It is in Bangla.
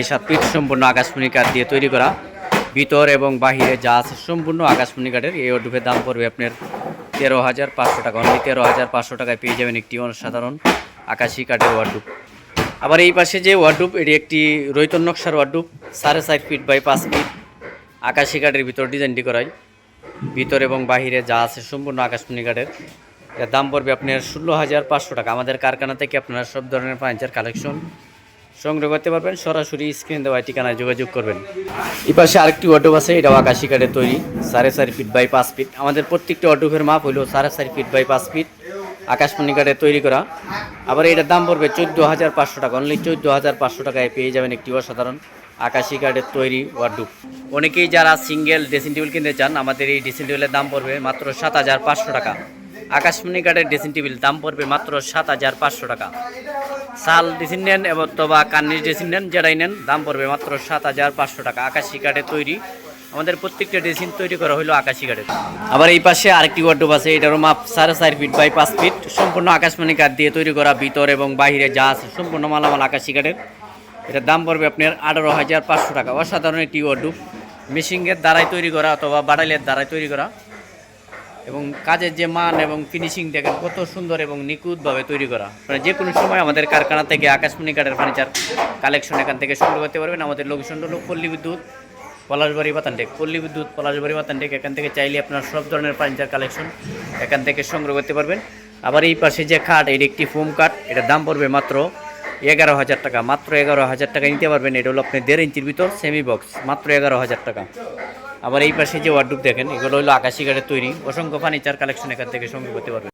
সাত সম্পূর্ণ আকাশমণি কাঠ দিয়ে তৈরি করা। ভিতর এবং বাহিরে যা আছে সম্পূর্ণ আকাশমণি কাঠের। এই ওয়ার্ডরোবের দাম পড়বে আপনার তেরো হাজার পাঁচশো টাকা। অনলি তেরো হাজার পাঁচশো টাকায় পেয়ে যাবেন একটি অসাধারণ আকাশি কাঠের ওয়ার্ডুপ আবার এই পাশে যে ওয়ার্ডুপ এটি একটি রৈতন নকশার ওয়ার্ডরোব সাড়ে চার ফিট বাই পাঁচ ফিট আকাশি কাঠের ভিতর ডিজাইনটি করাই। ভিতর এবং বাহিরে যা আছে সম্পূর্ণ আকাশমণি কাঠের। এর দাম পড়বে আপনার ষোলো হাজার পাঁচশো টাকা। আমাদের কারখানা থেকে আপনারা সব ধরনের ফার্নিচার কালেকশন সংগ্রহ করতে পারবেন। সরাসরি স্ক্রিন দেওয়া ঠিকানায় যোগাযোগ করবেন। এই পাশে আরেকটি ওয়ার্ডরোব আছে এটাও আকাশি কাঠের তৈরি, সাড়ে চারি ফিট বাই পাঁচ ফিট আমাদের প্রত্যেকটি ওয়ার্ডরোবের মাপ হলো সাড়ে চারি ফিট বাই পাঁচ ফিট আকাশমণি কাঠের তৈরি করা। আবার এটার দাম পড়বে চোদ্দ হাজার পাঁচশো টাকা। অনলি চোদ্দ হাজার পাঁচশো টাকায় পেয়ে যাবেন একটি অসাধারণ আকাশি কাঠের তৈরি ওয়ার্ডরোব অনেকেই যারা সিঙ্গেল ড্রেসিং টেবিল কিনতে চান, আমাদের এই ড্রেসিং টেবিলের দাম পড়বে মাত্র সাত হাজার পাঁচশো টাকা। আকাশমণি কাঠের ড্রেসিং টেবিল দাম পড়বে মাত্র সাত হাজার পাঁচশো টাকা। শাল ড্রেসিং নেন এবং অথবা কান্নির ড্রেসিং নেন যেটাই নেন, দাম পড়বে মাত্র সাত হাজার পাঁচশো টাকা। আকাশি কাঠে তৈরি। আমাদের প্রত্যেকটা ড্রেসিং তৈরি করা হলো আকাশি কাঠের। আবার এই পাশে আরেকটি ওয়ার্ডরোব আছে, এটারও মাপ সাড়ে চার ফিট বাই পাঁচ ফিট সম্পূর্ণ আকাশমণি কাঠ দিয়ে তৈরি করা ভিতর এবং বাহিরে যা আছে, সম্পূর্ণ মালামাল আকাশি কাঠের। এটার দাম পড়বে আপনার আঠারো হাজার পাঁচশো টাকা। অসাধারণ একটি ওয়ার্ডরোব মেশিনের দ্বারাই তৈরি করা অথবা বাডাইলের দ্বারাই তৈরি করা। এবং কাজের যে মান এবং ফিনিশিং দেখেন কত সুন্দর এবং নিখুঁতভাবে তৈরি করা। মানে যে কোনো সময় আমাদের কারখানা থেকে আকাশমণি কাঠের ফার্নিচার কালেকশন এখান থেকে সংগ্রহ করতে পারবেন। আমাদের লোকেশন হলো পল্লী বিদ্যুৎ, পলাশবাড়ি বাতানটেক। পল্লী বিদ্যুৎ, পলাশবাড়ি বাতানটেক, এখান থেকে চাইলে আপনার সব ধরনের ফার্নিচার কালেকশন এখান থেকে সংগ্রহ করতে পারবেন। আবার এই পাশে যে খাট, এটি একটি ফোম কাঠ এটার দাম পড়বে মাত্র এগারো হাজার টাকা, মাত্র এগারো হাজার টাকা নিতে পারবেন। এটা হলো আপনি দেড় ইঞ্চির ভিতর সেমি বক্স মাত্র এগারো হাজার টাকা। আবার এই পাশে যে ওয়ার্ডুপ দেখেন, এগুলো হলো আকাশি গাড়ির তৈরি। অসংখ্য ফার্নিচার কালেকশন এখান থেকে সংগ্রহ করতে পারবেন।